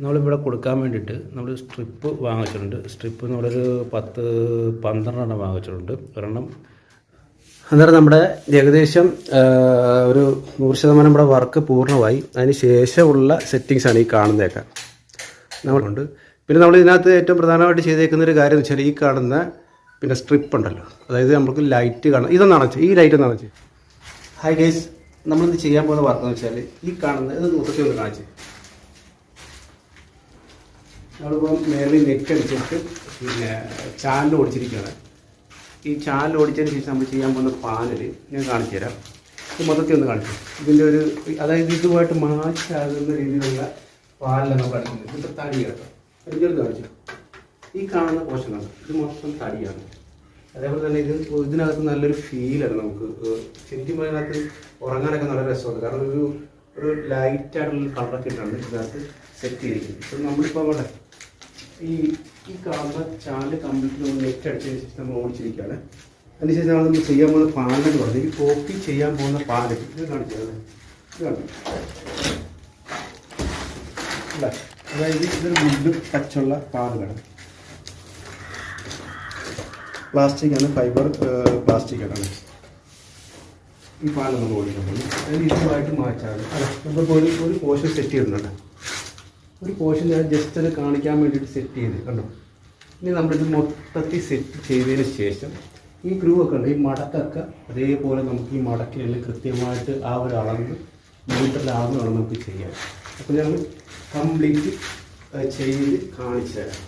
നമ്മളിവിടെ കൊടുക്കാൻ വേണ്ടിയിട്ട് നമ്മൾ സ്ട്രിപ്പ് വാങ്ങിച്ചിട്ടുണ്ട്. സ്ട്രിപ്പ് നമ്മളൊരു പത്ത് പന്ത്രണ്ടെണ്ണം വാങ്ങിച്ചിട്ടുണ്ട്. ഒരെണ്ണം. അന്നേരം നമ്മുടെ ഏകദേശം ഒരു നൂറ് ശതമാനം നമ്മുടെ വർക്ക് പൂർണമായി. അതിന് ശേഷമുള്ള സെറ്റിങ്സാണ് ഈ കാണുന്നതൊക്കെ. നമ്മളുണ്ട്. പിന്നെ നമ്മൾ ഇതിനകത്ത് ഏറ്റവും പ്രധാനമായിട്ട് ചെയ്തേക്കുന്ന ഒരു കാര്യം എന്ന് വെച്ചാൽ ഈ കാണുന്ന പിന്നെ സ്ട്രിപ്പ് ഉണ്ടല്ലോ. അതായത് നമുക്ക് ലൈറ്റ് കാണാം. ഇതൊന്നാണ് ഈ ലൈറ്റ് എന്നാണ് ഹൈ ഗേസ് നമ്മളിന്ന് ചെയ്യാൻ പോകുന്ന വർക്ക് എന്ന് വെച്ചാൽ ഈ കാണുന്ന ഇത് മൊത്തത്തിൽ ഒന്ന് കാണിച്ച്. നമ്മളിപ്പം മേളിൽ നെറ്റ് അടിച്ചിട്ട് പിന്നെ ചാനൽ ഓടിച്ചിരിക്കുകയാണ്. ഈ ചാനൽ ഓടിച്ചതിന് ശേഷം നമ്മൾ ചെയ്യാൻ പോകുന്ന പാനൽ ഞാൻ കാണിച്ചു തരാം. ഇത് മൊത്തത്തിൽ ഒന്ന് കാണിച്ചു ഇതിന്റെ ഒരു അതായത് ഇതുമായിട്ട് മാച്ചാകുന്ന രീതിയിലുള്ള പാലിലാണ് നമ്മൾ അടിക്കുന്നത്. ഇപ്പം തടി കേട്ടോ. ചെറുത് കാണിച്ചു ഈ കാണുന്ന പോഷനാണ് ഇത് മൊത്തം തടിയാണ്. അതേപോലെ തന്നെ ഇത് ഇതിനകത്ത് നല്ലൊരു ഫീലാണ് നമുക്ക്. ശരിക്കും അതിനകത്ത് ഉറങ്ങാനൊക്കെ നല്ല രസമുണ്ട് കാരണം ഒരു ഒരു ലൈറ്റ് ആയിട്ടുള്ള കളറൊക്കെ ഇട്ടാണ് ഇതിനകത്ത് സെറ്റ് ചെയ്തിരിക്കുന്നത്. ഇപ്പം നമ്മളിപ്പോൾ അവിടെ ഈ ഈ കാണുന്ന ചാനൽ കമ്പ്യൂട്ടർ നമ്മൾ നെറ്റ് അടിച്ചതിന് ശേഷം നമ്മൾ ഓടിച്ചിരിക്കുകയാണ്. അതിനുശേഷം നമ്മൾ നമ്മൾ ചെയ്യാൻ പോകുന്ന പാനൽ പറഞ്ഞു ഈ കോപ്പി ചെയ്യാൻ പോകുന്ന പാനൽ. ഇത് കാണിച്ചത് ഇതാണ് അതായത് ഇതൊരു വുഡ് ടച്ചുള്ള പാനലാണ്. പ്ലാസ്റ്റിക് ആണ് ഫൈബർ പ്ലാസ്റ്റിക് ആണ്. ഈ പാലം നമ്മൾ ഓടിക്കുന്നത് അതിന് ഇതുമായിട്ട് മാറ്റാണ് അല്ല നമ്മളിപ്പോൾ ഒരു ഒരു പോഷൻ സെറ്റ് ചെയ്യുന്നുണ്ട് ഒരു പോഷൻ ഞാൻ ജസ്റ്റ് അത് കാണിക്കാൻ വേണ്ടിയിട്ട് സെറ്റ് ചെയ്ത് കണ്ടോ? ഇനി നമ്മളിത് മൊത്തത്തിൽ സെറ്റ് ചെയ്തതിന് ശേഷം ഈ ഗ്രൂ ഒക്കെ ഉണ്ട് ഈ മടക്കൊക്കെ അതേപോലെ നമുക്ക് ഈ മടക്കിനെല്ലാം കൃത്യമായിട്ട് ആ ഒരു അളവ് മീറ്ററിലാവുന്ന അളന്ന് നമുക്ക് ചെയ്യാം. അപ്പോൾ ഞങ്ങൾ കംപ്ലീറ്റ് ചെയ്ത് കാണിച്ചു തരാം.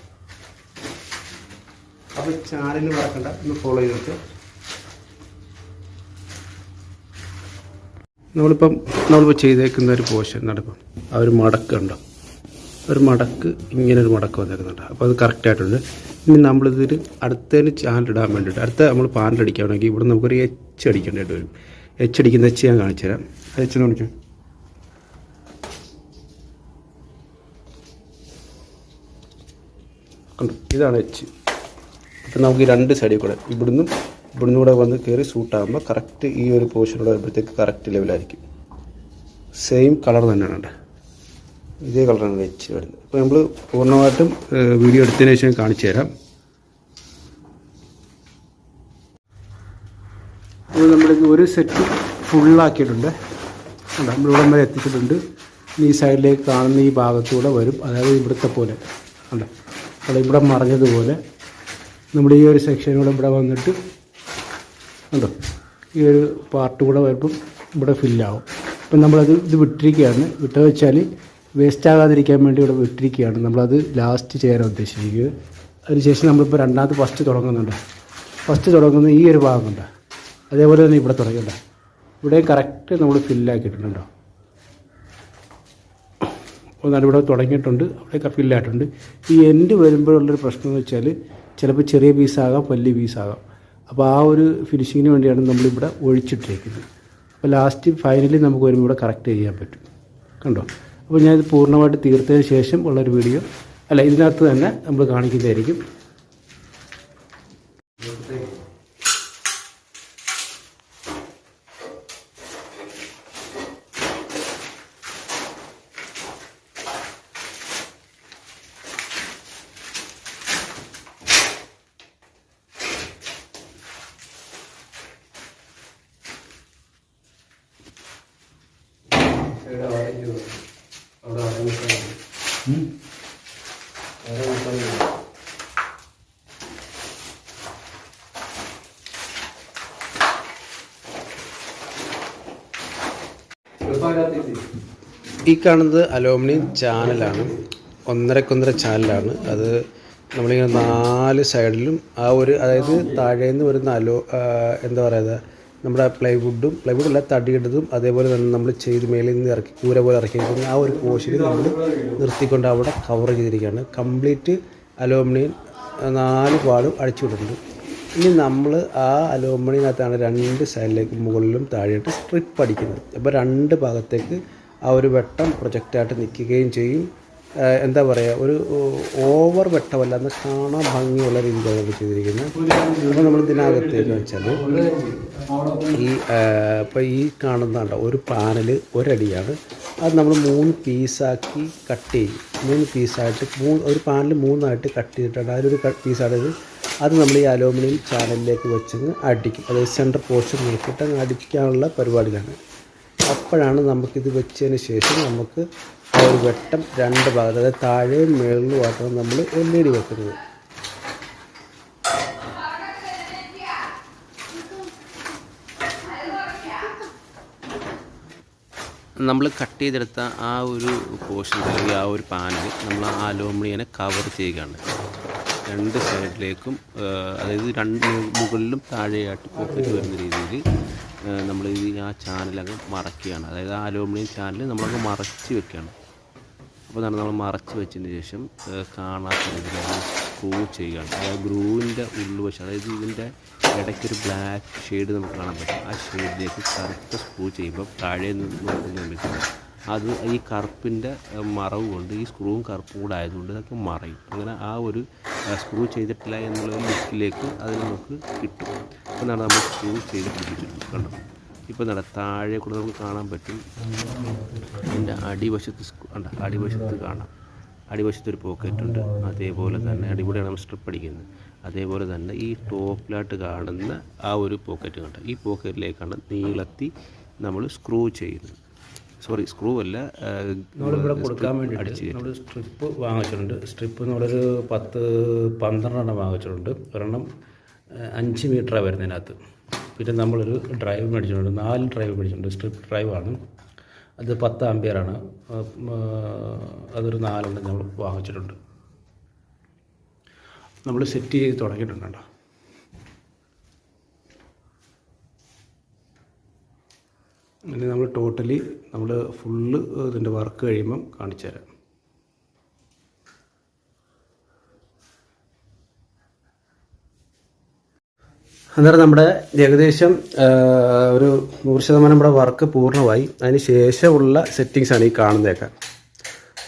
അപ്പോൾ ചാനൽ മറക്കണ്ട ഒന്ന് ഫോളോ ചെയ്തിട്ട് നമ്മളിപ്പം നമ്മളിപ്പോൾ ചെയ്തേക്കുന്ന ഒരു പോഷൻ നടപ്പം. ആ ഒരു മടക്ക് ഉണ്ടോ ഒരു മടക്ക് ഇങ്ങനെ ഒരു മടക്ക് വന്നേക്കുന്നുണ്ട്. അപ്പോൾ അത് കറക്റ്റായിട്ടുണ്ട് ഇനി നമ്മളിതിൽ അടുത്തതിന് ചാനൽ ഇടാൻ വേണ്ടിയിട്ട് അടുത്ത നമ്മൾ പാനൽ അടിക്കുകയാണെങ്കിൽ ഇവിടെ നമുക്കൊരു എച്ച് അടിക്കേണ്ടതായിട്ട് വരും. എച്ച് അടിക്കുന്ന എച്ച് ഞാൻ കാണിച്ചു തരാം. എച്ച് എന്ന് കാണിച്ചു ഇതാണ് എച്ച് അപ്പം നമുക്ക് രണ്ട് സൈഡിൽ കൂടെ ഇവിടുന്നും ഇവിടുന്ന് കൂടെ വന്ന് കയറി സൂട്ടാകുമ്പോൾ കറക്റ്റ് ഈ ഒരു പോർഷനോട് വരുമ്പോഴത്തേക്ക് കറക്റ്റ് ലെവലായിരിക്കും സെയിം കളർ തന്നെയാണ് കേട്ടോ ഇതേ കളറാണ് വെച്ച് വരുന്നത്. അപ്പോൾ നമ്മൾ പൂർണമായിട്ടും വീഡിയോ എടുത്തതിന് ശേഷം കാണിച്ചു തരാം. അപ്പോൾ നമ്മളിത് ഒരു സെറ്റ് ഫുള്ളാക്കിയിട്ടുണ്ട് നമ്മളിവിടെ വരെ എത്തിച്ചിട്ടുണ്ട്. ഈ സൈഡിലേക്ക് കാണുന്ന ഈ ഭാഗത്തൂടെ വരും. അതായത് ഇവിടുത്തെ പോലെ. കണ്ടോ? അവിടെ ഇവിടെ മറഞ്ഞതുപോലെ. നമ്മുടെ ഈ ഒരു സെക്ഷനിലൂടെ ഇവിടെ വന്നിട്ട് കണ്ടോ? ഈ ഒരു പാർട്ട് കൂടെ വരുമ്പം ഇവിടെ ഫില്ലാവും അപ്പം നമ്മളത് ഇത് വിട്ടിരിക്കുകയാണ്. വിട്ട വെച്ചാൽ വേസ്റ്റ് ആകാതിരിക്കാൻ വേണ്ടി ഇവിടെ വിട്ടിരിക്കുകയാണ്. നമ്മളത് ലാസ്റ്റ് ചെയ്യാൻ ഉദ്ദേശിക്കുന്നത് അതിനുശേഷം നമ്മളിപ്പോൾ രണ്ടാമത് ഫസ്റ്റ് തുടങ്ങുന്നുണ്ട്. ഫസ്റ്റ് തുടങ്ങുന്ന ഈ ഒരു ഭാഗമുണ്ട് അതേപോലെ തന്നെ ഇവിടെ തുടങ്ങിയുണ്ട് ഇവിടെ കറക്റ്റ് നമ്മൾ ഫില്ലാക്കിയിട്ടുണ്ടോ ഒന്നാണ് ഇവിടെ തുടങ്ങിയിട്ടുണ്ട്. അവിടെയൊക്കെ ഫില്ലായിട്ടുണ്ട് ഈ എൻഡ് വരുമ്പോഴുള്ളൊരു പ്രശ്നം എന്ന് വെച്ചാൽ ചിലപ്പോൾ ചെറിയ പീസാകാം വലിയ പീസാകാം അപ്പോൾ ആ ഒരു ഫിനിഷിങ്ങിന് വേണ്ടിയാണ് നമ്മളിവിടെ ഒഴിച്ചിട്ടിരിക്കുന്നത് അപ്പോൾ ലാസ്റ്റ് ഫൈനലി നമുക്ക് വരുമ്പോൾ ഇവിടെ കറക്റ്റ് ചെയ്യാൻ പറ്റും. കണ്ടോ? അപ്പോൾ ഞാനിത് പൂർണമായിട്ട് തീർത്തതിന് ശേഷം ഉള്ളൊരു വീഡിയോ അല്ല ഇതിനകത്ത് തന്നെ നമ്മൾ കാണിക്കുന്നതായിരിക്കും. ഈ കാണുന്നത് അലോമിനിയം ചാനലാണ്. ഒന്നരക്കൊന്നര ചാനലാണ്. അത് നമ്മളിങ്ങനെ നാല് സൈഡിലും ആ ഒരു അതായത് താഴേന്ന് വരുന്ന അലോ എന്താ പറയുക നമ്മുടെ പ്ലൈവുഡും പ്ലൈവുഡ് അല്ല തടിയിട്ടതും അതേപോലെ തന്നെ നമ്മൾ ചെയ്ത് മേളിൽ നിന്ന് ഇറക്കി കൂര പോലെ ഇറക്കിയിരിക്കുന്ന ആ ഒരു പോർഷനിൽ നമ്മൾ നിർത്തിക്കൊണ്ട് അവിടെ കവർ ചെയ്തിരിക്കുകയാണ്. കംപ്ലീറ്റ് അലോമിനിയം നാല് പാടും അടിച്ചു ഇനി നമ്മൾ ആ അലോമണിനകത്താണ് രണ്ട് സൈഡിലേക്ക് മുകളിലും താഴെയായിട്ട് സ്ട്രിപ്പ് അടിക്കുന്നത്. അപ്പോൾ രണ്ട് ഭാഗത്തേക്ക് ആ ഒരു വെട്ടം പ്രൊജക്റ്റായിട്ട് നിൽക്കുകയും ചെയ്യും. എന്താ പറയുക ഒരു ഓവർ വെട്ടമല്ല എന്ന് കാണാൻ ഭംഗിയുള്ള രീതിയിലാണ് ചെയ്തിരിക്കുന്നത്. അപ്പോൾ നമ്മൾ ഇതിനകത്തേക്ക് വെച്ചാൽ ഈ ഇപ്പോൾ ഈ കാണുന്നുണ്ടോ ഒരു പാനൽ ഒരടിയാണ്. അത് നമ്മൾ മൂന്ന് പീസാക്കി കട്ട് ചെയ്യും. മൂന്ന് പീസായിട്ട് മൂന്ന് ഒരു പാനൽ മൂന്നായിട്ട് കട്ട് ചെയ്തിട്ടുണ്ട് അതിലൊരു ഇത് അത് നമ്മൾ ഈ അലോമിനിയം ചാനലിലേക്ക് വെച്ചങ്ങ് അടിക്കും. അതായത് സെന്റർ പോർഷൻ നോക്കിയിട്ട് അങ്ങ് അടിക്കാനുള്ള പരിപാടിയാണ് അപ്പോഴാണ് നമുക്കിത് വെച്ചതിന് ശേഷം നമുക്ക് ആ ഒരു വെട്ടം രണ്ട് ഭാഗത്ത് അതായത് താഴെയും മുകളിലുമായിട്ടാണ് നമ്മൾ എൽ ഇ ഡി വെക്കുന്നത്. നമ്മൾ കട്ട് ചെയ്തെടുത്ത ആ ഒരു പോർഷൻ അല്ലെങ്കിൽ ആ ഒരു പാനൽ നമ്മൾ ആ അലോമിനിയനെ കവർ ചെയ്യുകയാണ്. രണ്ട് സൈഡിലേക്കും അതായത് രണ്ട് മുകളിലും താഴെയായിട്ട് പോക്കറ്റ് വരുന്ന രീതിയിൽ നമ്മൾ ഈ ആ ചാനലങ്ങ് മറക്കുകയാണ് അതായത് ആ അലൂമിനിയം ചാനൽ നമ്മളങ്ങ് മറച്ച് വെക്കുകയാണ്. അപ്പോൾ എന്താണ് നമ്മൾ മറച്ച് വെച്ചതിന് ശേഷം കാണാത്ത രീതിയിൽ സ്ക്രൂ ചെയ്യുകയാണ്. അതായത് ഗ്രൂവിന്റെ ഉള്ളുവശം അതായത് ഇതിന്റെ ഇടയ്ക്കൊരു ബ്ലാക്ക് ഷെയ്ഡ് നമുക്ക് കാണാൻ പറ്റും. ആ ഷെയ്ഡിലേക്ക് കറുത്ത സ്ക്രൂ ചെയ്യുമ്പോൾ താഴെ നിന്ന് നോക്കുന്നുണ്ടെങ്കിൽ അത് ഈ കറുപ്പിന്റെ മറവ് കൊണ്ട് ഈ സ്ക്രൂവും കറുപ്പും കൂടെ ആയതുകൊണ്ട് ഇതൊക്കെ മറയും. അങ്ങനെ ആ ഒരു സ്ക്രൂ ചെയ്തിട്ടില്ല എന്നുള്ള ബുക്കിലേക്ക് അത് നമുക്ക് കിട്ടും. അപ്പോൾ എന്താണ് നമ്മൾ സ്ക്രൂ ചെയ്ത് പിടിപ്പിച്ചിട്ടുണ്ട് കണ്ടോ? ഇപ്പോൾ നട താഴെ കൂടെ നമുക്ക് കാണാൻ പറ്റും. അതിന്റെ അടിവശത്ത് സ്ക്രൂ ഉണ്ട് അടിവശത്ത് കാണാം. അടിവശത്ത് ഒരു പോക്കറ്റ് ഉണ്ട്. അതേപോലെ തന്നെ അടിപൊളിയാണ് നമ്മൾ സ്ട്രിപ്പ് അടിക്കുന്നത്. അതേപോലെ തന്നെ ഈ ടോപ്പിലായിട്ട് കാണുന്ന ആ ഒരു പോക്കറ്റ് കണ്ട? ഈ പോക്കറ്റിലേക്കാണ് നീളത്തി നമ്മൾ സ്ക്രൂ ചെയ്യുന്നത്. സോറി സ്ക്രൂ അല്ല നമ്മളിവിടെ കൊടുക്കാൻ വേണ്ടിയിട്ട് നമ്മൾ സ്ട്രിപ്പ് വാങ്ങിച്ചിട്ടുണ്ട്. സ്ട്രിപ്പ് നമ്മളൊരു പത്ത് പന്ത്രണ്ടെണ്ണം വാങ്ങിച്ചിട്ടുണ്ട്. ഒരെണ്ണം അഞ്ച് മീറ്ററാണ് വരുന്നതിനകത്ത് പിന്നെ നമ്മളൊരു ഡ്രൈവ് മേടിച്ചിട്ടുണ്ട്. നാല് ഡ്രൈവ് മേടിച്ചിട്ടുണ്ട്. സ്ട്രിപ്പ് ഡ്രൈവാണ്. അത് പത്ത് ആമ്പിയറാണ് അതൊരു നാലെണ്ണം നമ്മൾ വാങ്ങിച്ചിട്ടുണ്ട്. നമ്മൾ സെറ്റ് ചെയ്ത് തുടങ്ങിയിട്ടുണ്ട് കേട്ടോ. ഇനി നമ്മൾ ടോട്ടലി നമ്മൾ ഫുള്ള് ഇതിന്റെ വർക്ക് കഴിയുമ്പം കാണിച്ചു തരാം. അന്നേരം നമ്മുടെ ഏകദേശം ഒരു നൂറ് ശതമാനം നമ്മുടെ വർക്ക് പൂർണമായി. അതിന് ശേഷമുള്ള സെറ്റിങ്സാണ് ഈ കാണുന്നതൊക്കെ.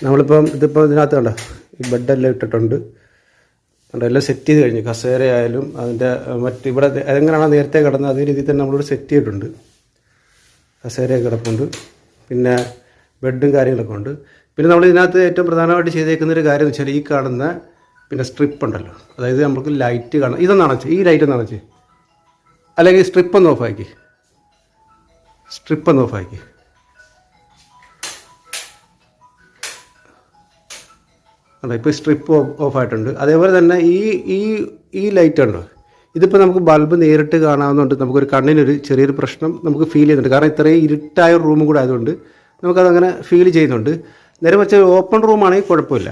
നമ്മളിപ്പം ഇതിപ്പോൾ ഇതിനകത്ത് കണ്ടോ ഈ ബെഡെല്ലാം ഇട്ടിട്ടുണ്ട്. കണ്ടോ എല്ലാം സെറ്റ് ചെയ്ത് കഴിഞ്ഞു. കസേരയായാലും അതിന്റെ മറ്റ് ഇവിടെ എങ്ങനെയാണോ നേരത്തെ കിടന്നത് അതേ രീതിയിൽ തന്നെ നമ്മളിവിടെ സെറ്റ് ചെയ്തിട്ടുണ്ട്. കസേരയൊക്കെ കിടപ്പുണ്ട്. പിന്നെ ബെഡും കാര്യങ്ങളൊക്കെ ഉണ്ട്. പിന്നെ നമ്മൾ ഇതിനകത്ത് ഏറ്റവും പ്രധാനമായിട്ട് ചെയ്തേക്കുന്ന ഒരു കാര്യം എന്ന് വെച്ചാൽ ഈ കാണുന്ന പിന്നെ സ്ട്രിപ്പ് ഉണ്ടല്ലോ. അതായത് നമുക്ക് ലൈറ്റ് കാണാം. ഇതൊന്ന് അണച്ച്. ഈ ലൈറ്റ് ഒന്ന് അണച്ച്. അല്ലെങ്കിൽ സ്ട്രിപ്പ് ഒന്ന് ഓഫാക്കി സ്ട്രിപ്പ് ഒന്ന് ഓഫാക്കി അല്ല ഇപ്പോൾ സ്ട്രിപ്പ് ഓഫ് ആയിട്ടുണ്ട്. അതേപോലെ തന്നെ ഈ ഈ ഈ ലൈറ്റ് ഉണ്ടോ ഇതിപ്പോൾ നമുക്ക് ബൾബ് നേരിട്ട് കാണാവുന്നതുകൊണ്ട് നമുക്കൊരു കണ്ണിനൊരു ചെറിയൊരു പ്രശ്നം നമുക്ക് ഫീൽ ചെയ്യുന്നുണ്ട്. കാരണം ഇത്രയും ഇരുട്ടായ റൂമും കൂടെ ആയതുകൊണ്ട് നമുക്കതങ്ങനെ ഫീൽ ചെയ്യുന്നുണ്ട്. നേരെ വെച്ചാൽ ഓപ്പൺ റൂമാണെങ്കിൽ കുഴപ്പമില്ല.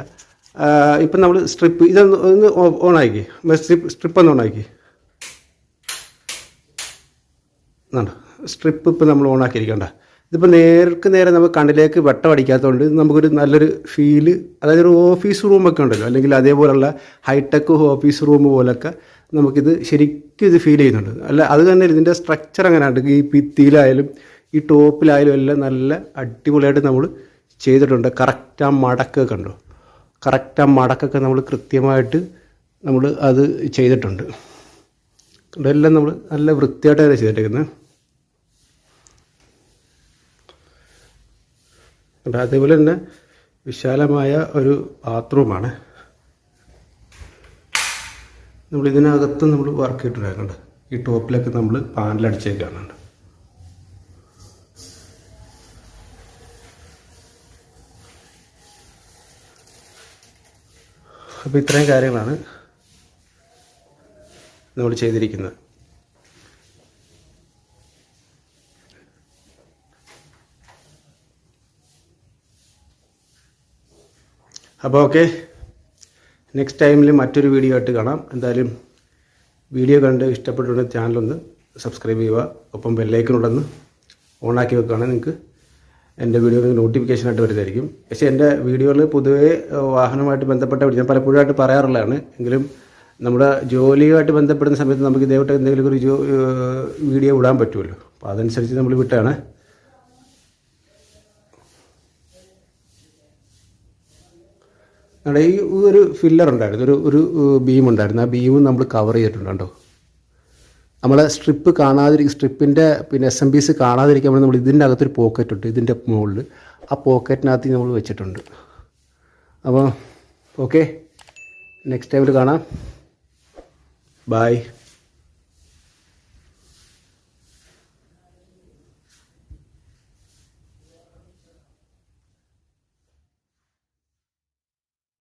ഇപ്പം നമ്മൾ സ്ട്രിപ്പ് ഇതൊന്ന് ഒന്ന് ഓൺ ആക്കി സ്ട്രിപ്പ് സ്ട്രിപ്പ് ഒന്ന് ഓൺ ആക്കി സ്ട്രിപ്പ് ഇപ്പം നമ്മൾ ഓൺ ആക്കിയിരിക്കണ്ട ഇതിപ്പോൾ നേർക്ക് നേരെ നമുക്ക് കണ്ണിലേക്ക് വെട്ടം അടിക്കാത്തതുകൊണ്ട് നമുക്കൊരു നല്ലൊരു ഫീൽ അതായത് ഒരു ഓഫീസ് റൂമൊക്കെ ഉണ്ടല്ലോ. അല്ലെങ്കിൽ അതേപോലുള്ള ഹൈടെക് ഓഫീസ് റൂം പോലൊക്കെ നമുക്കിത് ശരിക്കും ഇത് ഫീൽ ചെയ്യുന്നുണ്ട്. അല്ല അത് തന്നെ ഇതിന്റെ സ്ട്രക്ചർ അങ്ങനെയാണ്. ഈ ഭിത്തിയിലായാലും ഈ ടോപ്പിലായാലും എല്ലാം നല്ല അടിപൊളിയായിട്ട് നമ്മൾ ചെയ്തിട്ടുണ്ട്. കറക്റ്റ് ആ മടക്കൊക്കെ ഉണ്ടോ കറക്റ്റ് ആ മടക്കൊക്കെ നമ്മൾ കൃത്യമായിട്ട് നമ്മൾ അത് ചെയ്തിട്ടുണ്ട്. എല്ലാം നമ്മൾ നല്ല വൃത്തിയായിട്ടാണ് ചെയ്തിട്ടേക്കുന്നത് ഉണ്ട്. അതേപോലെ തന്നെ വിശാലമായ ഒരു ബാത്റൂമാണ് നമ്മൾ ഇതിനകത്ത് നമ്മൾ വർക്ക് ഇട്ടിട്ടുണ്ട് ഈ ടോപ്പിലൊക്കെ നമ്മൾ പാനലടിച്ചേക്കാണുണ്ട് അപ്പോൾ ഇത്രയും കാര്യങ്ങളാണ് നമ്മൾ ചെയ്തിരിക്കുന്നത്. അപ്പോൾ ഓക്കെ നെക്സ്റ്റ് ടൈമിൽ മറ്റൊരു വീഡിയോ ആയിട്ട് കാണാം. എന്തായാലും വീഡിയോ കണ്ട് ഇഷ്ടപ്പെട്ടിട്ടുണ്ടെങ്കിൽ ചാനലൊന്ന് സബ്സ്ക്രൈബ് ചെയ്യുക. ഒപ്പം ബെല്ലൈക്കനുണ്ടെന്ന് ഓണാക്കി വെക്കുകയാണെങ്കിൽ നിങ്ങൾക്ക് എന്റെ വീഡിയോ നോട്ടിഫിക്കേഷനായിട്ട് വരുന്നതായിരിക്കും. പക്ഷേ എന്റെ വീഡിയോയിൽ പൊതുവേ വാഹനവുമായിട്ട് ബന്ധപ്പെട്ട ഞാൻ പലപ്പോഴായിട്ട് പറയാറുള്ളതാണ്. എങ്കിലും നമ്മുടെ ജോലിയുമായിട്ട് ബന്ധപ്പെടുന്ന സമയത്ത് നമുക്ക് ഇതേപോലെ എന്തെങ്കിലും ഒരു വീഡിയോ വിടാൻ പറ്റുമല്ലോ. അപ്പോൾ അതനുസരിച്ച് നമ്മൾ വിട്ടാണ്. അവിടെ ഈ ഒരു ഫില്ലർ ഉണ്ടായിരുന്നു. ഒരു ഒരു ബീം ഉണ്ടായിരുന്നു. ആ ബീമും നമ്മൾ കവർ ചെയ്തിട്ടുണ്ട് നമ്മളെ സ്ട്രിപ്പ് കാണാതിരിക്കും സ്ട്രിപ്പിന്റെ പിന്നെ എസ് എം ബീസ് കാണാതിരിക്കാൻ വേണ്ടി നമ്മൾ ഇതിന്റെ അകത്തൊരു പോക്കറ്റ് ഉണ്ട്. ഇതിന്റെ മുകളിൽ ആ പോക്കറ്റിനകത്ത് നമ്മൾ വെച്ചിട്ടുണ്ട്. അപ്പോൾ ഓക്കെ നെക്സ്റ്റ് ടൈമിൽ കാണാം. ബായ്